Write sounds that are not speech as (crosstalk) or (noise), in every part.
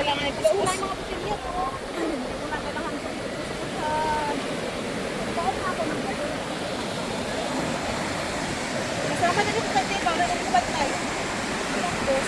kailangan ah, ng kuskus. Kasama na rin sa tayo, para rin patay. Tapos,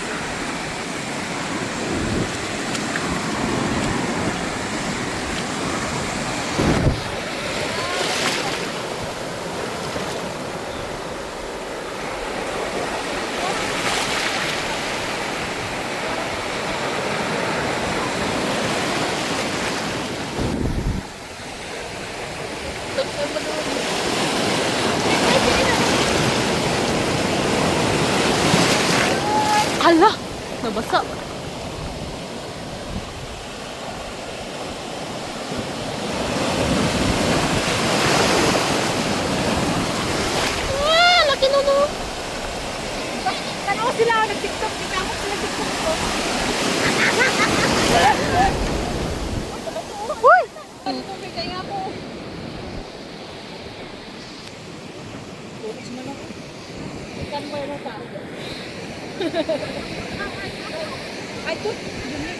Ikan mo yung tao. (laughs) I took the meat.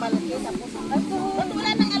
malaki. Tapos, ba't wala na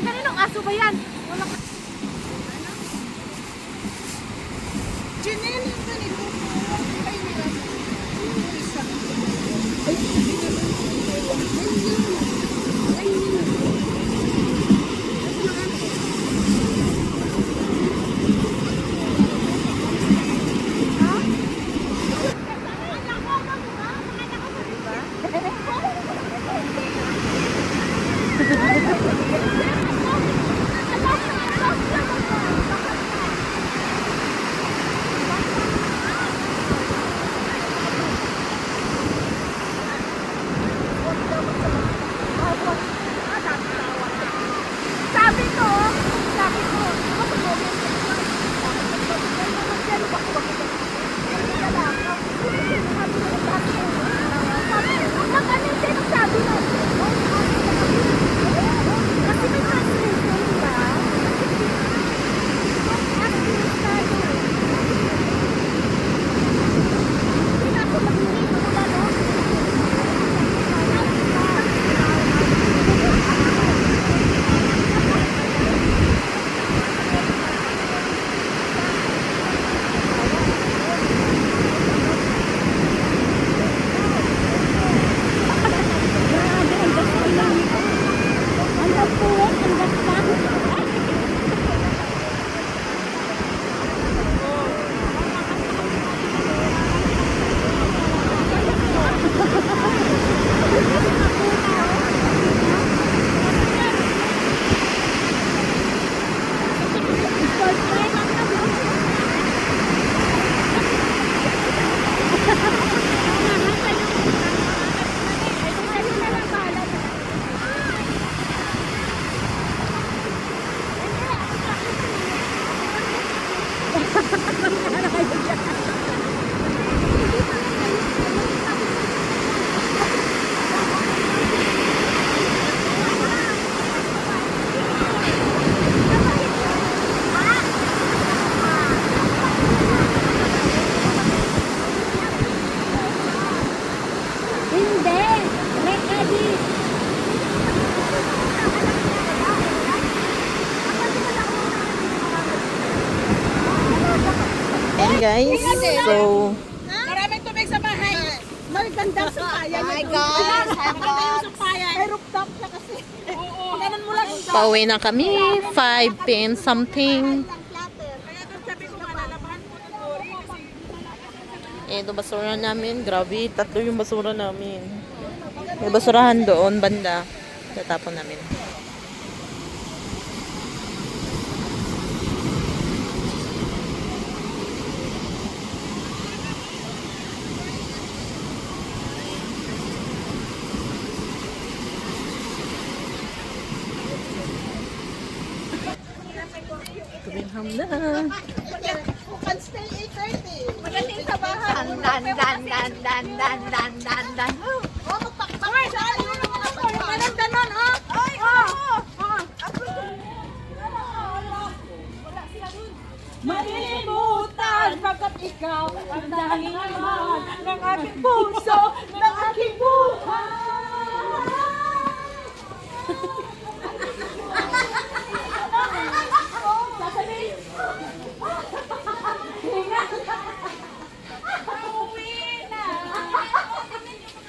Uy, kaninong aso ba yan? Guys. So, Maraming tubig sa bahay. Maganda sa kaya. Oh my God. Maganda yung sa kaya. May rooftop na kasi. Oo. Ganun mo lang. pauwi na kami. 5 p.m. something. Eh, ito basura namin. Grabe, tatlo yung basura namin. May basurahan doon, banda. Tatapon namin. Kumilham na. who can stay 8.30? Magaling sa bahay. Dan, dan, dan, dan, dan, dan, dan, dan, dan. Oh, magpakpakay siya. Ganun, ganun, oh. Ay, oh. Malilimutan pagkat ikaw ang dahil naman ng aking puso, ng aking buhay.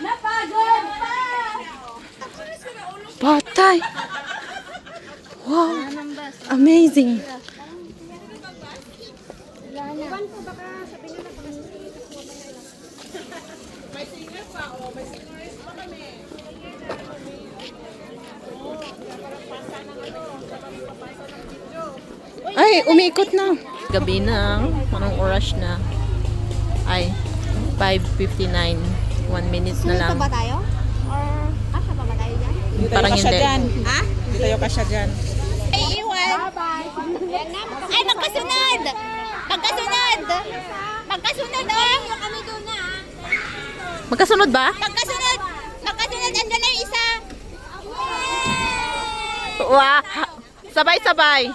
Napagod pa! Patay! Wow! Amazing! Ay, umikot na. Gabi na. Anong oras na? Ay, 5.59. 1 minutes na lang. Dito ba tayo? Or kasha pa ba tayo dyan? Parang hindi. Ha? Hindi tayo kasya dyan. Ay, iwan. Ay, magkasunod! Magkasunod! Magkasunod, oh! Kami doon na, Magkasunod ba? Magkasunod! Magkasunod! Andyan na yung isa! Wow! Sabay-sabay.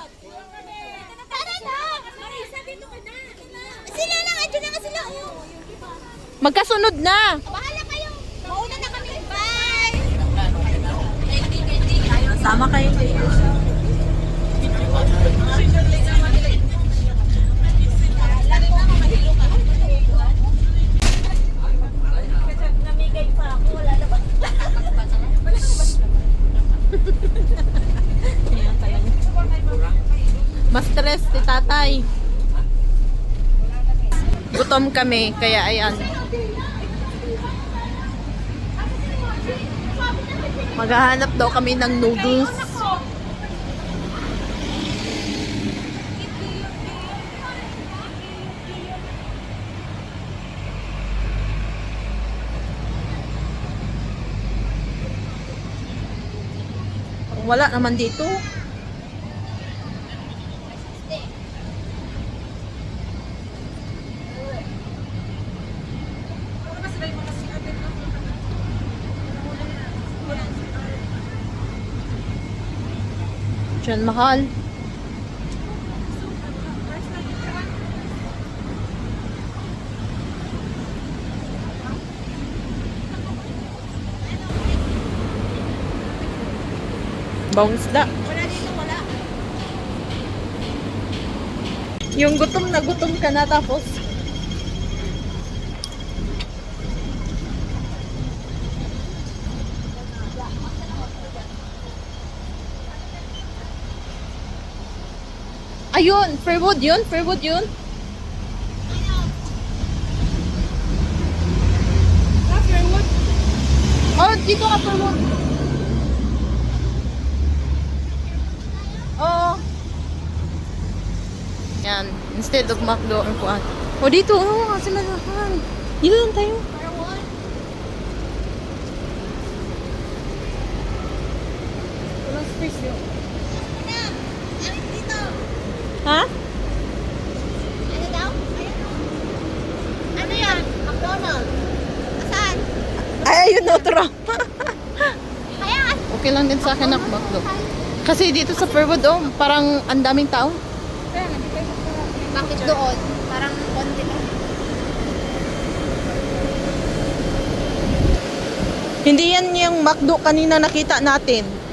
Sila lang! Andyan na nga sila, oh! Magkasunod na. Bahala kayo! Mauna na kami! Bye! Sama kayo. Mas stress si tatay. Gutom kami, kaya ayan. Maghahanap daw kami ng noodles. Wala naman dito. Diyan mahal. Bawang isda. Wala dito, wala. Yung gutom na gutom ka na tapos. Ayun, Fairwood yun, Fairwood yun. Oh, dito ka Fairwood. Oo. Yan, instead of McDo or kuan. O dito, oh, kasi malahan. Dito lang tayo. Ano? Ano? Ha? Ano daw? Ayun, oh. Ano yan? McDonald's. Saan? Ay, ayun, nga. okay lang din sa akin ang McDo. Kasi dito sa Fairwood, oh, parang ang daming tao. Bakit doon? Parang konti lang. Hindi yan yung McDo kanina nakita natin.